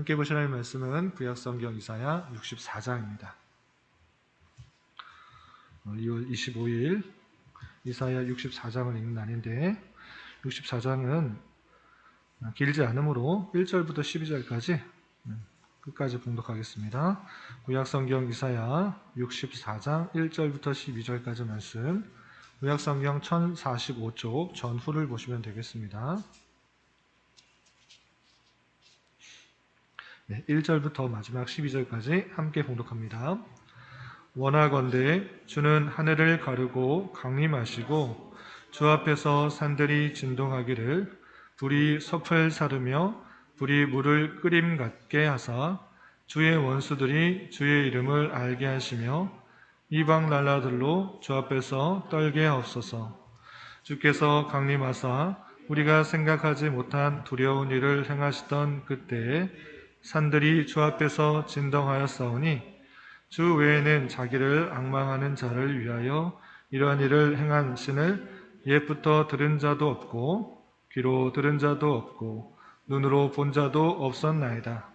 함께 보실 할 말씀은 구약성경 이사야 64장입니다. 2월 25일 이사야 64장을 읽는 날인데 64장은 길지 않으므로 1절부터 12절까지 끝까지 봉독하겠습니다. 구약성경 이사야 64장 1절부터 12절까지 말씀 구약성경 1045쪽 전후를 보시면 되겠습니다. 네, 1절부터 마지막 12절까지 함께 봉독합니다. 원하건대 주는 하늘을 가르고 강림하시고 주 앞에서 산들이 진동하기를 불이 섭을 사르며 불이 물을 끓임 같게 하사 주의 원수들이 주의 이름을 알게 하시며 이방 날라들로 주 앞에서 떨게 하옵소서 주께서 강림하사 우리가 생각하지 못한 두려운 일을 행하시던 그때에 산들이 주 앞에서 진동하였사오니 주 외에는 자기를 악망하는 자를 위하여 이러한 일을 행한 신을 옛부터 들은 자도 없고 귀로 들은 자도 없고 눈으로 본 자도 없었나이다.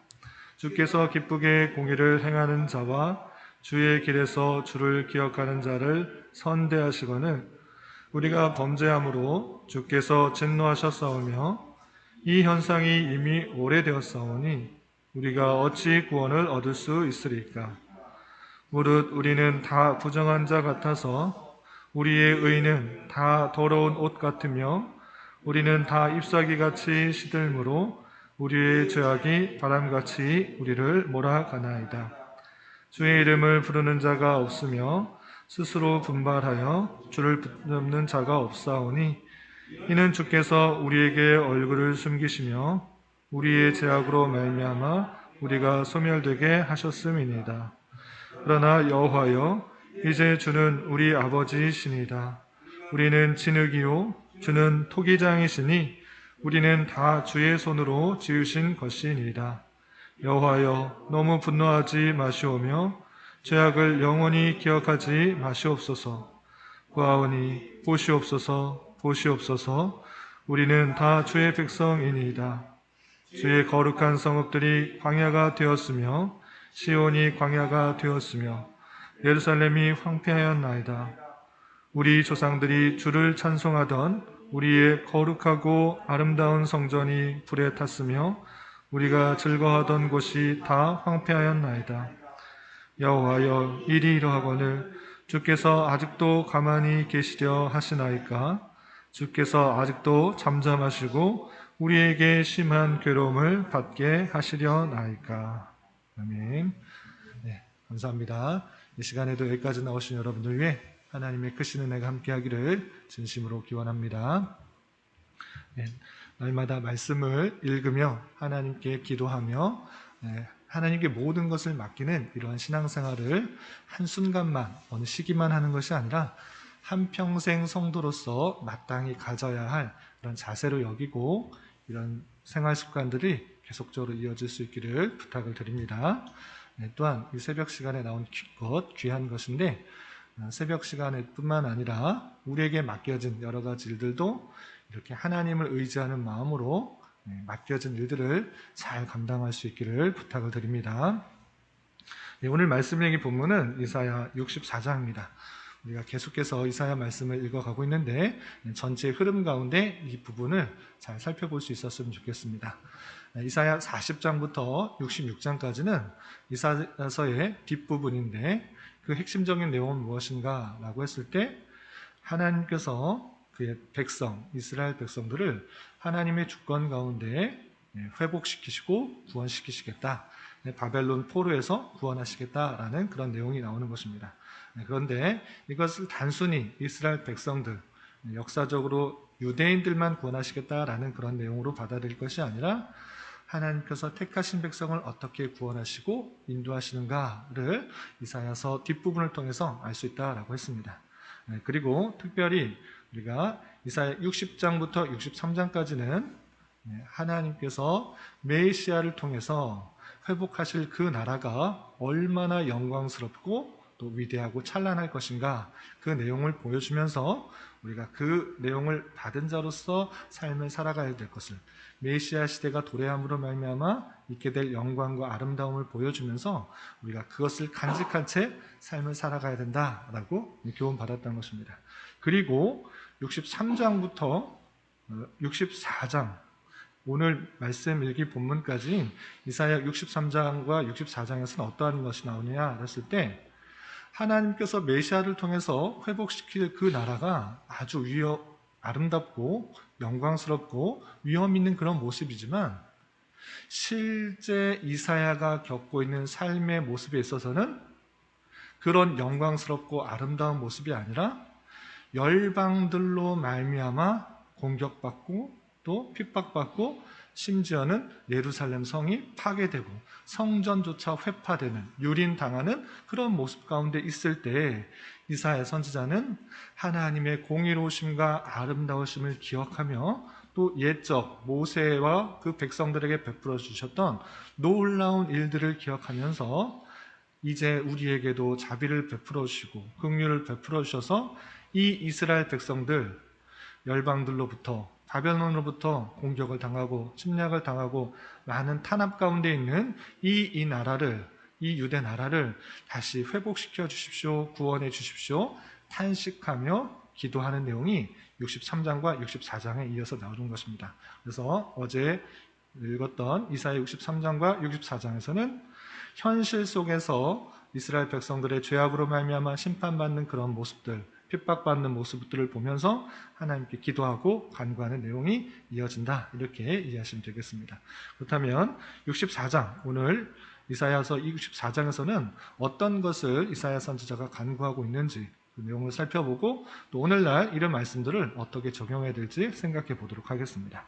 주께서 기쁘게 공의를 행하는 자와 주의 길에서 주를 기억하는 자를 선대하시거늘 우리가 범죄함으로 주께서 진노하셨사오며 이 현상이 이미 오래되었사오니 우리가 어찌 구원을 얻을 수 있으리까? 무릇 우리는 다 부정한 자 같아서 우리의 의는 다 더러운 옷 같으며 우리는 다 잎사귀 같이 시들므로 우리의 죄악이 바람같이 우리를 몰아가나이다. 주의 이름을 부르는 자가 없으며 스스로 분발하여 주를 붙잡는 자가 없사오니 이는 주께서 우리에게 얼굴을 숨기시며 우리의 죄악으로 말미암아 우리가 소멸되게 하셨음이니다. 그러나 여호와여 이제 주는 우리 아버지이시니다. 우리는 진흙이요 주는 토기장이시니 우리는 다 주의 손으로 지으신 것이니이다. 여호와여 너무 분노하지 마시오며 죄악을 영원히 기억하지 마시옵소서. 구하오니 보시옵소서 보시옵소서 우리는 다 주의 백성이니이다. 주의 거룩한 성읍들이 광야가 되었으며 시온이 광야가 되었으며 예루살렘이 황폐하였나이다. 우리 조상들이 주를 찬송하던 우리의 거룩하고 아름다운 성전이 불에 탔으며 우리가 즐거워하던 곳이 다 황폐하였나이다. 여호와여 이리 이러하거늘 주께서 아직도 가만히 계시려 하시나이까 주께서 아직도 잠잠하시고 우리에게 심한 괴로움을 받게 하시려나이까 아멘. 네, 감사합니다. 이 시간에도 여기까지 나오신 여러분들 위해 하나님의 크신 은혜가 함께하기를 진심으로 기원합니다. 네, 날마다 말씀을 읽으며 하나님께 기도하며 네, 하나님께 모든 것을 맡기는 이러한 신앙생활을 한순간만 어느 시기만 하는 것이 아니라 한평생 성도로서 마땅히 가져야 할 그런 자세로 여기고 이런 생활 습관들이 계속적으로 이어질 수 있기를 부탁을 드립니다. 네, 또한 이 새벽 시간에 나온 것 귀한 것인데 어, 새벽 시간에 뿐만 아니라 우리에게 맡겨진 여러 가지 일들도 이렇게 하나님을 의지하는 마음으로 네, 맡겨진 일들을 잘 감당할 수 있기를 부탁을 드립니다. 네, 오늘 말씀 얘기 본문은 이사야 64장입니다. 우리가 계속해서 이사야 말씀을 읽어가고 있는데 전체 흐름 가운데 이 부분을 잘 살펴볼 수 있었으면 좋겠습니다. 이사야 40장부터 66장까지는 이사야서의 뒷부분인데 그 핵심적인 내용은 무엇인가 라고 했을 때 하나님께서 그의 백성, 이스라엘 백성들을 하나님의 주권 가운데 회복시키시고 구원시키시겠다. 바벨론 포로에서 구원하시겠다라는 그런 내용이 나오는 것입니다. 그런데 이것을 단순히 이스라엘 백성들, 역사적으로 유대인들만 구원하시겠다라는 그런 내용으로 받아들일 것이 아니라 하나님께서 택하신 백성을 어떻게 구원하시고 인도하시는가를 이사야서 뒷부분을 통해서 알 수 있다라고 했습니다. 네, 그리고 특별히 우리가 이사야 60장부터 63장까지는 하나님께서 메시아를 통해서 회복하실 그 나라가 얼마나 영광스럽고 또 위대하고 찬란할 것인가 그 내용을 보여주면서 우리가 그 내용을 받은 자로서 삶을 살아가야 될 것을 메시아 시대가 도래함으로 말미암아 있게 될 영광과 아름다움을 보여주면서 우리가 그것을 간직한 채 삶을 살아가야 된다라고 교훈 받았던 것입니다. 그리고 63장부터 64장 오늘 말씀 일기 본문까지 이사야 63장과 64장에서는 어떠한 것이 나오느냐 했을 때 하나님께서 메시아를 통해서 회복시킬 그 나라가 아주 위험, 아름답고 영광스럽고 위험 있는 그런 모습이지만 실제 이사야가 겪고 있는 삶의 모습에 있어서는 그런 영광스럽고 아름다운 모습이 아니라 열방들로 말미암아 공격받고 또 핍박받고 심지어는 예루살렘 성이 파괴되고 성전조차 회파되는 유린당하는 그런 모습 가운데 있을 때 이사야 선지자는 하나님의 공의로우심과 아름다우심을 기억하며 또 옛적 모세와 그 백성들에게 베풀어 주셨던 놀라운 일들을 기억하면서 이제 우리에게도 자비를 베풀어 주시고 긍휼을 베풀어 주셔서 이 이스라엘 백성들 열방들로부터 바벨론으로부터 공격을 당하고 침략을 당하고 많은 탄압 가운데 있는 이, 이 나라를 이 유대 나라를 다시 회복시켜 주십시오. 구원해 주십시오. 탄식하며 기도하는 내용이 63장과 64장에 이어서 나오는 것입니다. 그래서 어제 읽었던 이사야 63장과 64장에서는 현실 속에서 이스라엘 백성들의 죄악으로 말미암아 심판받는 그런 모습들, 핍박받는 모습들을 보면서 하나님께 기도하고 간구하는 내용이 이어진다. 이렇게 이해하시면 되겠습니다. 그렇다면 64장 오늘 이사야서 64장에서는 어떤 것을 이사야 선지자가 간구하고 있는지 그 내용을 살펴보고 또 오늘날 이런 말씀들을 어떻게 적용해야 될지 생각해 보도록 하겠습니다.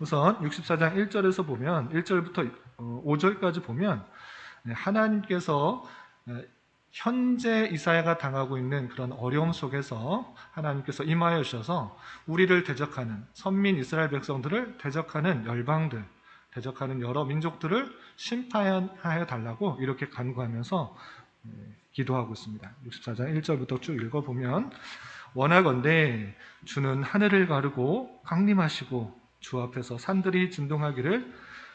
우선 64장 1절에서 보면 1절부터 5절까지 보면 네, 하나님께서 현재 이사야가 당하고 있는 그런 어려움 속에서 하나님께서 임하여 주셔서 우리를 대적하는 선민 이스라엘 백성들을 대적하는 열방들, 대적하는 여러 민족들을 심판하여 달라고 이렇게 간구하면서 네, 기도하고 있습니다. 64장 1절부터 쭉 읽어보면 원하건대 주는 하늘을 가르고 강림하시고 주 앞에서 산들이 진동하기를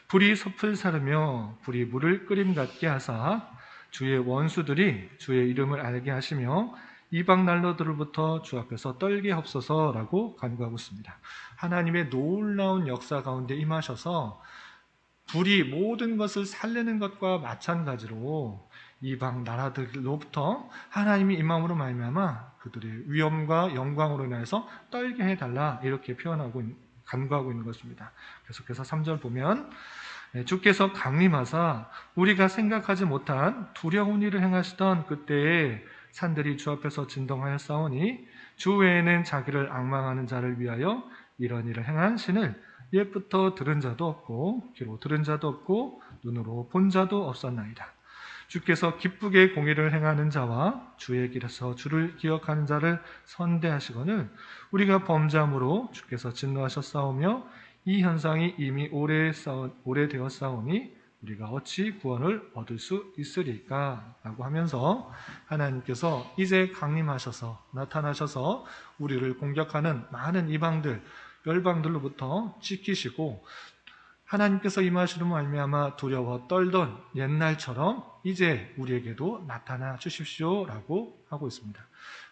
불이 섭을 사르며 불이 물을 끓임 같게 하사 주의 원수들이 주의 이름을 알게 하시며 이방 난로들로부터 주 앞에서 떨게 없어서라고 간구하고 있습니다. 하나님의 놀라운 역사 가운데 임하셔서 불이 모든 것을 살리는 것과 마찬가지로 이방 나라들로부터 하나님이 임함으로 말미암아 그들의 위엄과 영광으로 인해서 떨게 해달라 이렇게 표현하고 간구하고 있는 것입니다. 계속해서 3절 보면 네, 주께서 강림하사 우리가 생각하지 못한 두려운 일을 행하시던 그때에 산들이 주 앞에서 진동하여 싸우니 주 외에는 자기를 악망하는 자를 위하여 이런 일을 행한 신을 옛부터 들은 자도 없고 귀로 들은 자도 없고 눈으로 본 자도 없었나이다. 주께서 기쁘게 공의를 행하는 자와 주의 길에서 주를 기억하는 자를 선대하시거늘 우리가 범죄함으로 주께서 진노하셨사오며 이 현상이 이미 오래 싸운, 오래되어 싸우니 우리가 어찌 구원을 얻을 수 있으리까? 라고 하면서 하나님께서 이제 강림하셔서 나타나셔서 우리를 공격하는 많은 이방들, 열방들로부터 지키시고 하나님께서 임하시는 말미암아 두려워 떨던 옛날처럼 이제 우리에게도 나타나 주십시오라고 하고 있습니다.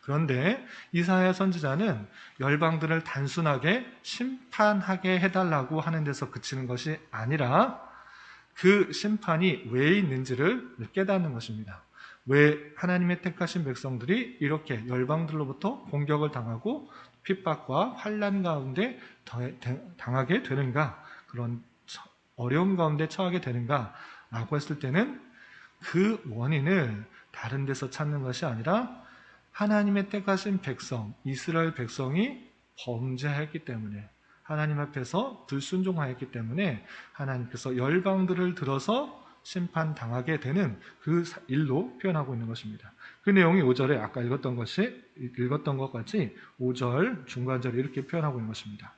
그런데 이사야 선지자는 열방들을 단순하게 심판하게 해달라고 하는 데서 그치는 것이 아니라 그 심판이 왜 있는지를 깨닫는 것입니다. 왜 하나님의 택하신 백성들이 이렇게 열방들로부터 공격을 당하고 핍박과 환란 가운데 당하게 되는가 그런 어려움 가운데 처하게 되는가라고 했을 때는 그 원인을 다른 데서 찾는 것이 아니라 하나님의 택하신 백성, 이스라엘 백성이 범죄했기 때문에 하나님 앞에서 불순종하였기 때문에 하나님께서 열방들을 들어서 심판당하게 되는 그 일로 표현하고 있는 것입니다. 그 내용이 5절에 아까 읽었던 것이 읽었던 것 같이 5절 중간절에 이렇게 표현하고 있는 것입니다.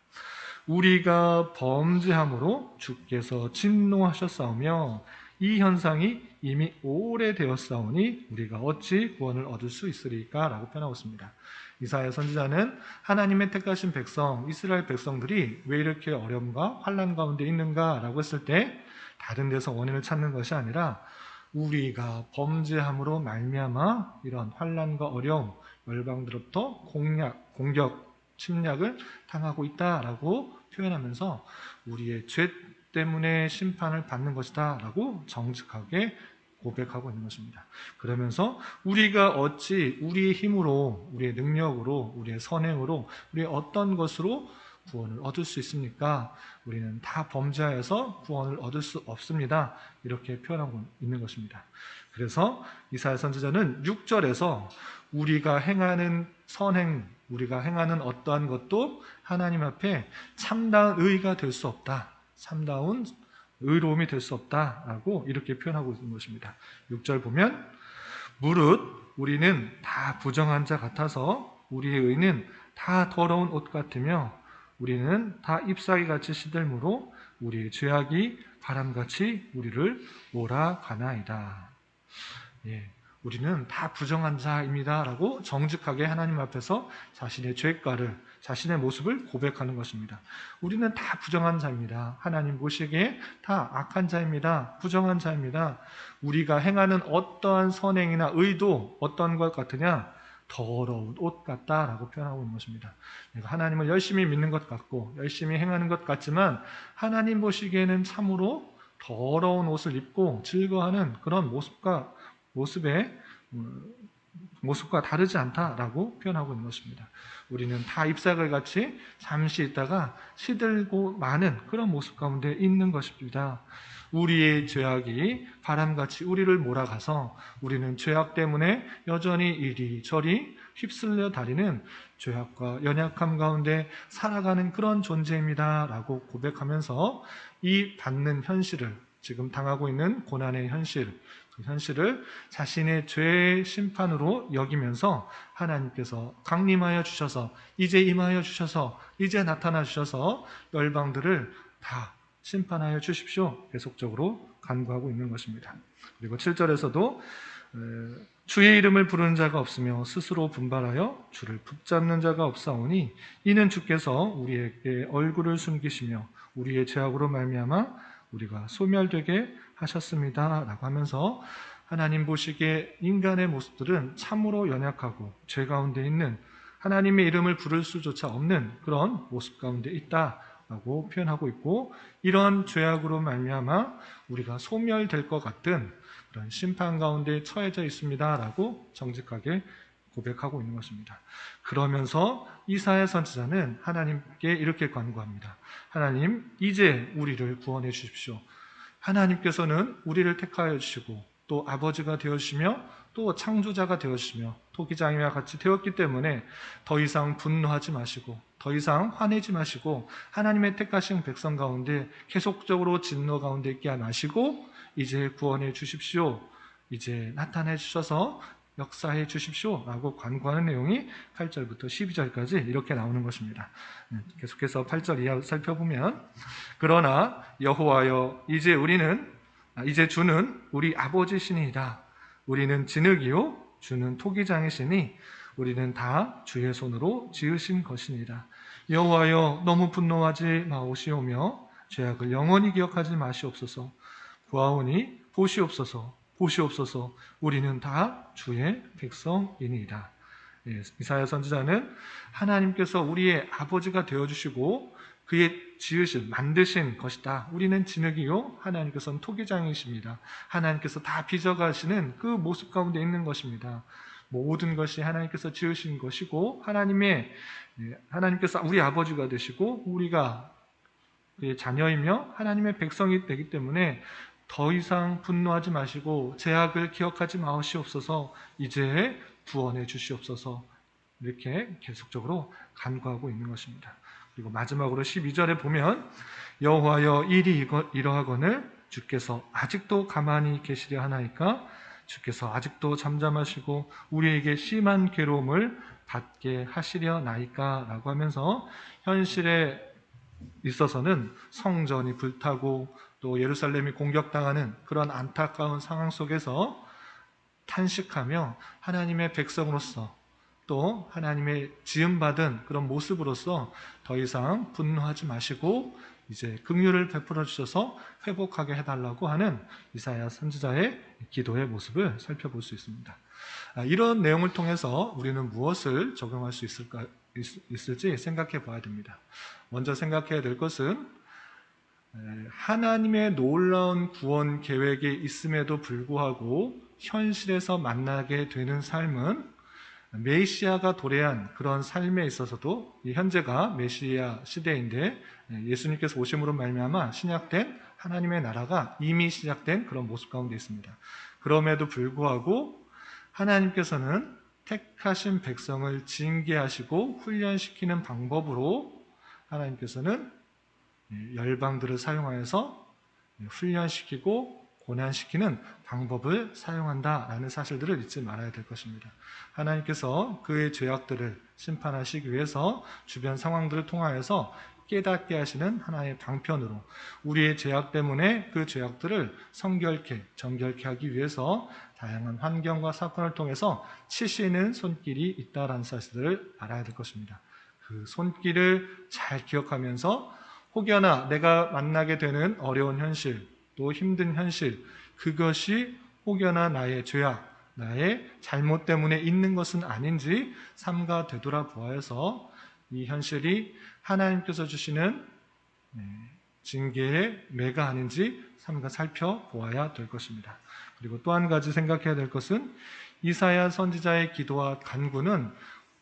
우리가 범죄함으로 주께서 진노하셨사오며 이 현상이 이미 오래되었사오니 우리가 어찌 구원을 얻을 수 있으리까? 라고 표현하고 있습니다. 이사야 선지자는 하나님의 택하신 백성, 이스라엘 백성들이 왜 이렇게 어려움과 환란 가운데 있는가? 라고 했을 때 다른 데서 원인을 찾는 것이 아니라 우리가 범죄함으로 말미암아 이런 환란과 어려움, 열방들로부터 공략, 공격, 침략을 당하고 있다라고 표현하면서 우리의 죄 때문에 심판을 받는 것이다라고 정직하게 고백하고 있는 것입니다. 그러면서 우리가 어찌 우리의 힘으로, 우리의 능력으로, 우리의 선행으로, 우리의 어떤 것으로 구원을 얻을 수 있습니까? 우리는 다 범죄하여서 구원을 얻을 수 없습니다. 이렇게 표현하고 있는 것입니다. 그래서 이사야 선지자는 6절에서 우리가 행하는 선행, 우리가 행하는 어떠한 것도 하나님 앞에 참다운 의가 될 수 없다. 참다운 의로움이 될 수 없다라고 이렇게 표현하고 있는 것입니다. 6절 보면 무릇 우리는 다 부정한 자 같아서 우리의 의는 다 더러운 옷 같으며 우리는 다 잎사귀 같이 시들므로 우리의 죄악이 바람같이 우리를 몰아가나이다. 예, 우리는 다 부정한 자입니다라고 정직하게 하나님 앞에서 자신의 죄가를 자신의 모습을 고백하는 것입니다. 우리는 다 부정한 자입니다. 하나님 보시기에 다 악한 자입니다. 부정한 자입니다. 우리가 행하는 어떠한 선행이나 의도 어떤 것 같으냐? 더러운 옷 같다라고 표현하고 있는 것입니다. 내가 하나님을 열심히 믿는 것 같고 열심히 행하는 것 같지만 하나님 보시기에는 참으로 더러운 옷을 입고 즐거워하는 그런 모습과 모습의 음, 모습과 다르지 않다라고 표현하고 있는 것입니다. 우리는 다 잎사귀 같이 잠시 있다가 시들고 많은 그런 모습 가운데 있는 것입니다. 우리의 죄악이 바람같이 우리를 몰아가서 우리는 죄악 때문에 여전히 이리저리 휩쓸려 다니는 죄악과 연약함 가운데 살아가는 그런 존재입니다. 라고 고백하면서 이 받는 현실을 지금 당하고 있는 고난의 현실, 그 현실을 자신의 죄의 심판으로 여기면서 하나님께서 강림하여 주셔서 이제 임하여 주셔서 이제 나타나 주셔서 열방들을 다 심판하여 주십시오. 계속적으로 간구하고 있는 것입니다. 그리고 7절에서도 주의 이름을 부르는 자가 없으며 스스로 분발하여 주를 붙잡는 자가 없사오니 이는 주께서 우리에게 얼굴을 숨기시며 우리의 죄악으로 말미암아 우리가 소멸되게 하셨습니다 라고 하면서 하나님 보시기에 인간의 모습들은 참으로 연약하고 죄 가운데 있는 하나님의 이름을 부를 수조차 없는 그런 모습 가운데 있다. 라고 표현하고 있고 이런 죄악으로 말미암아 우리가 소멸될 것 같은 그런 심판 가운데 처해져 있습니다라고 정직하게 고백하고 있는 것입니다. 그러면서 이사야 선지자는 하나님께 이렇게 간구합니다. 하나님 이제 우리를 구원해 주십시오. 하나님께서는 우리를 택하여 주시고 또 아버지가 되어주시며 또 창조자가 되어주시며 토기장이와 같이 되었기 때문에 더 이상 분노하지 마시고 더 이상 화내지 마시고 하나님의 택하신 백성 가운데 계속적으로 진노 가운데 있게 마시고 이제 구원해 주십시오. 이제 나타내 주셔서 역사해 주십시오. 라고 관구하는 내용이 8절부터 12절까지 이렇게 나오는 것입니다. 네, 계속해서 8절 이하 살펴보면 그러나 여호와여 이제 우리는 아, 이제 주는 우리 아버지시니이다. 우리는 진흙이요 주는 토기장이시니 우리는 다 주의 손으로 지으신 것이니라. 여호와여 너무 분노하지 마오시오며 죄악을 영원히 기억하지 마시옵소서. 구하오니 보시옵소서. 보시옵소서. 우리는 다 주의 백성이니이다. 예, 이사야 선지자는 하나님께서 우리의 아버지가 되어 주시고 그의 지으신 만드신 것이다. 우리는 진흙이요 하나님께서는 토기장이십니다. 하나님께서 다 빚어가시는 그 모습 가운데 있는 것입니다. 모든 것이 하나님께서 지으신 것이고 하나님의 예, 하나님께서 우리 아버지가 되시고 우리가 그의 자녀이며 하나님의 백성이 되기 때문에 더 이상 분노하지 마시고 제약을 기억하지 마시옵소서. 이제 구원해 주시옵소서. 이렇게 계속적으로 간구하고 있는 것입니다. 그리고 마지막으로 12절에 보면 여호와여 일이 이러하거늘 주께서 아직도 가만히 계시려 하나이까? 주께서 아직도 잠잠하시고 우리에게 심한 괴로움을 받게 하시려 나이까? 라고 하면서 현실의 있어서는 성전이 불타고 또 예루살렘이 공격당하는 그런 안타까운 상황 속에서 탄식하며 하나님의 백성으로서 또 하나님의 지음받은 그런 모습으로서 더 이상 분노하지 마시고 이제 긍휼을 베풀어 주셔서 회복하게 해달라고 하는 이사야 선지자의 기도의 모습을 살펴볼 수 있습니다. 아, 이런 내용을 통해서 우리는 무엇을 적용할 수 있을까, 있을지 생각해 봐야 됩니다. 먼저 생각해야 될 것은 하나님의 놀라운 구원 계획이 있음에도 불구하고 현실에서 만나게 되는 삶은 메시아가 도래한 그런 삶에 있어서도 현재가 메시아 시대인데 예수님께서 오심으로 말미암아 신약된 하나님의 나라가 이미 시작된 그런 모습 가운데 있습니다. 그럼에도 불구하고 하나님께서는 택하신 백성을 징계하시고 훈련시키는 방법으로 하나님께서는 열방들을 사용하여서 훈련시키고 고난시키는 방법을 사용한다라는 사실들을 잊지 말아야 될 것입니다. 하나님께서 그의 죄악들을 심판하시기 위해서 주변 상황들을 통하여서 깨닫게 하시는 하나의 방편으로 우리의 죄악 때문에 그 죄악들을 성결케, 정결케 하기 위해서 다양한 환경과 사건을 통해서 치시는 손길이 있다라는 사실들을 알아야 될 것입니다. 그 손길을 잘 기억하면서 혹여나 내가 만나게 되는 어려운 현실, 또 힘든 현실, 그것이 혹여나 나의 죄악, 나의 잘못 때문에 있는 것은 아닌지 삼가 되돌아보아서 이 현실이 하나님께서 주시는 네, 징계의 매가 아닌지 삼가 살펴보아야 될 것입니다. 그리고 또 한 가지 생각해야 될 것은 이사야 선지자의 기도와 간구는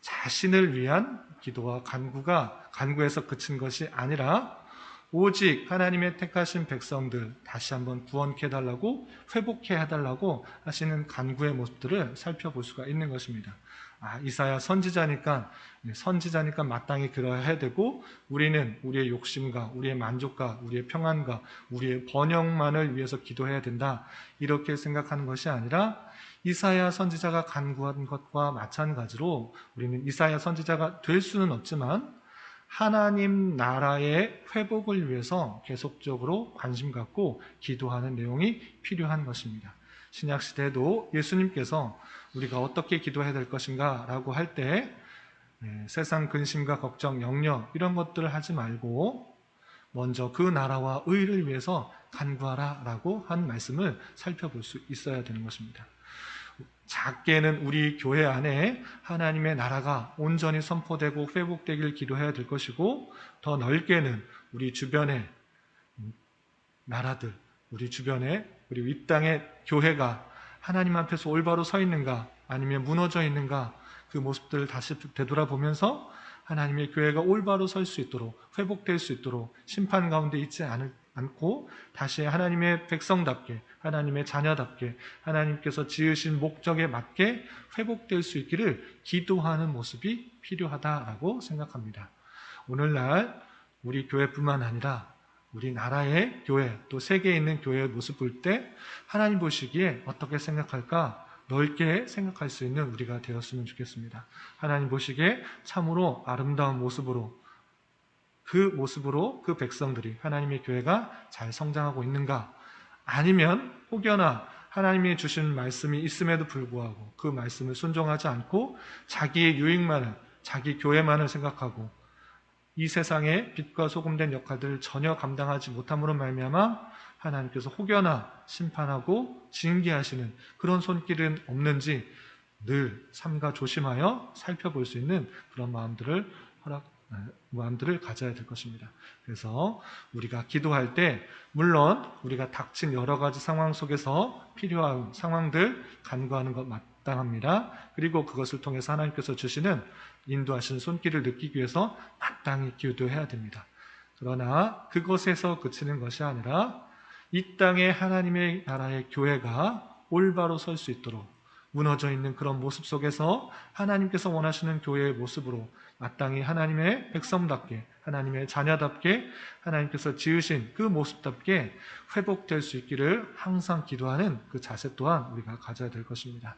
자신을 위한 기도와 간구가 간구에서 그친 것이 아니라 오직 하나님의 택하신 백성들 다시 한번 구원케 해달라고 회복해 해달라고 하시는 간구의 모습들을 살펴볼 수가 있는 것입니다. 아, 이사야 선지자니까 선지자니까 마땅히 그러해야 되고 우리는 우리의 욕심과 우리의 만족과 우리의 평안과 우리의 번영만을 위해서 기도해야 된다. 이렇게 생각하는 것이 아니라 이사야 선지자가 간구한 것과 마찬가지로 우리는 이사야 선지자가 될 수는 없지만 하나님 나라의 회복을 위해서 계속적으로 관심 갖고 기도하는 내용이 필요한 것입니다. 신약 시대도 예수님께서 우리가 어떻게 기도해야 될 것인가 라고 할때 네, 세상 근심과 걱정, 영려 이런 것들을 하지 말고 먼저 그 나라와 의를 위해서 간구하라 라고 한 말씀을 살펴볼 수 있어야 되는 것입니다. 작게는 우리 교회 안에 하나님의 나라가 온전히 선포되고 회복되길 기도해야 될 것이고 더 넓게는 우리 주변의 나라들, 우리 주변에 그리고 이 땅의 교회가 하나님 앞에서 올바로 서 있는가 아니면 무너져 있는가 그 모습들을 다시 되돌아보면서 하나님의 교회가 올바로 설 수 있도록 회복될 수 있도록 심판 가운데 있지 않을 않고 다시 하나님의 백성답게 하나님의 자녀답게 하나님께서 지으신 목적에 맞게 회복될 수 있기를 기도하는 모습이 필요하다라고 생각합니다. 오늘날 우리 교회뿐만 아니라 우리 나라의 교회 또 세계에 있는 교회의 모습 볼 때 하나님 보시기에 어떻게 생각할까 넓게 생각할 수 있는 우리가 되었으면 좋겠습니다. 하나님 보시기에 참으로 아름다운 모습으로 그 모습으로 그 백성들이 하나님의 교회가 잘 성장하고 있는가? 아니면 혹여나 하나님이 주신 말씀이 있음에도 불구하고 그 말씀을 순종하지 않고 자기의 유익만을, 자기 교회만을 생각하고 이 세상의 빛과 소금된 역할들을 전혀 감당하지 못함으로 말미암아 하나님께서 혹여나 심판하고 징계하시는 그런 손길은 없는지 늘 삼가 조심하여 살펴볼 수 있는 그런 마음들을 허락 네, 마음들을 가져야 될 것입니다. 그래서 우리가 기도할 때 물론 우리가 닥친 여러 가지 상황 속에서 필요한 상황들 간구하는 것 마땅합니다. 그리고 그것을 통해서 하나님께서 주시는 인도하신 손길을 느끼기 위해서 마땅히 기도해야 됩니다. 그러나 그것에서 그치는 것이 아니라 이 땅에 하나님의 나라의 교회가 올바로 설 수 있도록 무너져 있는 그런 모습 속에서 하나님께서 원하시는 교회의 모습으로 마땅히 하나님의 백성답게 하나님의 자녀답게 하나님께서 지으신 그 모습답게 회복될 수 있기를 항상 기도하는 그 자세 또한 우리가 가져야 될 것입니다.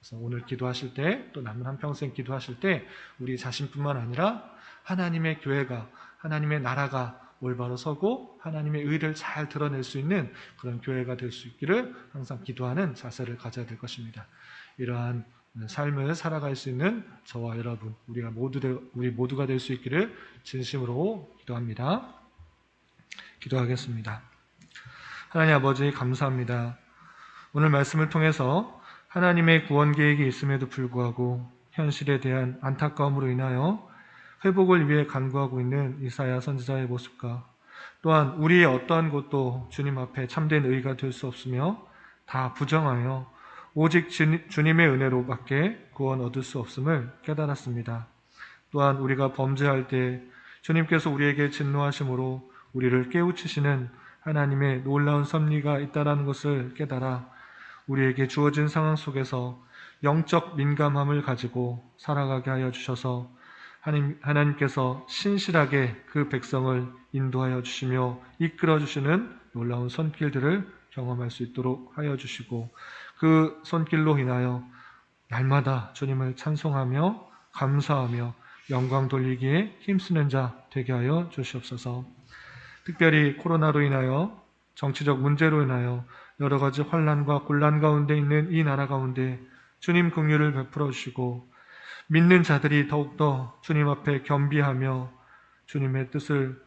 그래서 오늘 기도하실 때 또 남은 한평생 기도하실 때 우리 자신뿐만 아니라 하나님의 교회가 하나님의 나라가 올바로 서고 하나님의 의를 잘 드러낼 수 있는 그런 교회가 될 수 있기를 항상 기도하는 자세를 가져야 될 것입니다. 이러한 삶을 살아갈 수 있는 저와 여러분, 우리가 모두 되- 우리 모두가 될 수 있기를 진심으로 기도합니다. 기도하겠습니다. 하나님 아버지 감사합니다. 오늘 말씀을 통해서 하나님의 구원 계획이 있음에도 불구하고 현실에 대한 안타까움으로 인하여 회복을 위해 간구하고 있는 이사야 선지자의 모습과 또한 우리의 어떠한 것도 주님 앞에 참된 의가 될 수 없으며 다 부정하여 오직 주- 주님의 은혜로밖에 구원 얻을 수 없음을 깨달았습니다. 또한 우리가 범죄할 때 주님께서 우리에게 진노하심으로 우리를 깨우치시는 하나님의 놀라운 섭리가 있다라는 것을 깨달아 우리에게 주어진 상황 속에서 영적 민감함을 가지고 살아가게 하여 주셔서 하나님, 하나님께서 신실하게 그 백성을 인도하여 주시며 이끌어 주시는 놀라운 손길들을 경험할 수 있도록 하여 주시고 그 손길로 인하여 날마다 주님을 찬송하며 감사하며 영광 돌리기에 힘쓰는 자 되게 하여 주시옵소서. 특별히 코로나로 인하여 정치적 문제로 인하여 여러 가지 환란과 곤란 가운데 있는 이 나라 가운데 주님 긍휼을 베풀어 주시고 믿는 자들이 더욱더 주님 앞에 겸비하며 주님의 뜻을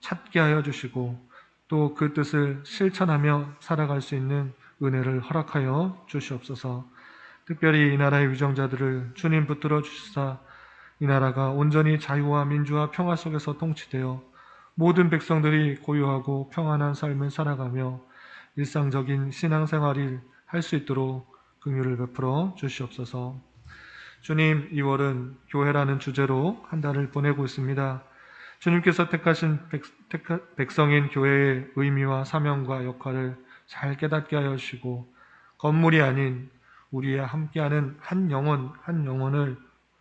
찾게 하여 주시고 또 그 뜻을 실천하며 살아갈 수 있는 은혜를 허락하여 주시옵소서. 특별히 이 나라의 위정자들을 주님 붙들어 주시사 이 나라가 온전히 자유와 민주와 평화 속에서 통치되어 모든 백성들이 고요하고 평안한 삶을 살아가며 일상적인 신앙생활을 할 수 있도록 긍휼을 베풀어 주시옵소서. 주님, 2월은 교회라는 주제로 한 달을 보내고 있습니다. 주님께서 택하신 백, 택하- 백성인 교회의 의미와 사명과 역할을 잘 깨닫게 하여 주시고 건물이 아닌 우리와 함께하는 한 영혼 한 영혼을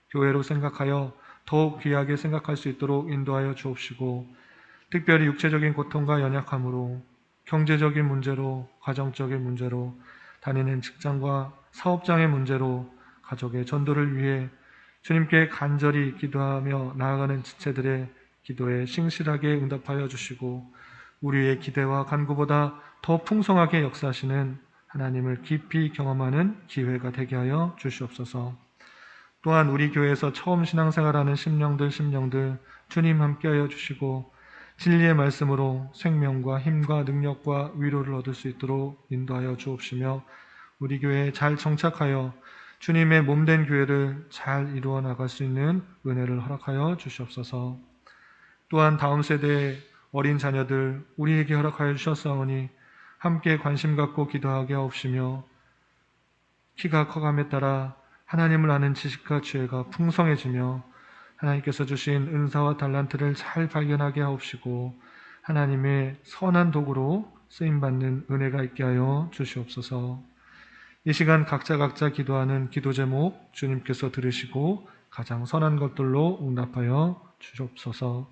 교회로 생각하여 더욱 귀하게 생각할 수 있도록 인도하여 주옵시고 특별히 육체적인 고통과 연약함으로 경제적인 문제로 가정적인 문제로 다니는 직장과 사업장의 문제로 가족의 전도를 위해 주님께 간절히 기도하며 나아가는 지체들의 기도에 싱실하게 응답하여 주시고 우리의 기대와 간구보다 더 풍성하게 역사하시는 하나님을 깊이 경험하는 기회가 되게 하여 주시옵소서. 또한 우리 교회에서 처음 신앙생활하는 심령들 심령들 주님 함께하여 주시고 진리의 말씀으로 생명과 힘과 능력과 위로를 얻을 수 있도록 인도하여 주옵시며 우리 교회에 잘 정착하여 주님의 몸된 교회를 잘 이루어 나갈 수 있는 은혜를 허락하여 주시옵소서. 또한 다음 세대의 어린 자녀들 우리에게 허락하여 주셨사오니 함께 관심 갖고 기도하게 하옵시며 키가 커감에 따라 하나님을 아는 지식과 지혜가 풍성해지며 하나님께서 주신 은사와 달란트를 잘 발견하게 하옵시고 하나님의 선한 도구로 쓰임받는 은혜가 있게 하여 주시옵소서. 이 시간 각자 각자 기도하는 기도 제목 주님께서 들으시고 가장 선한 것들로 응답하여 주시옵소서.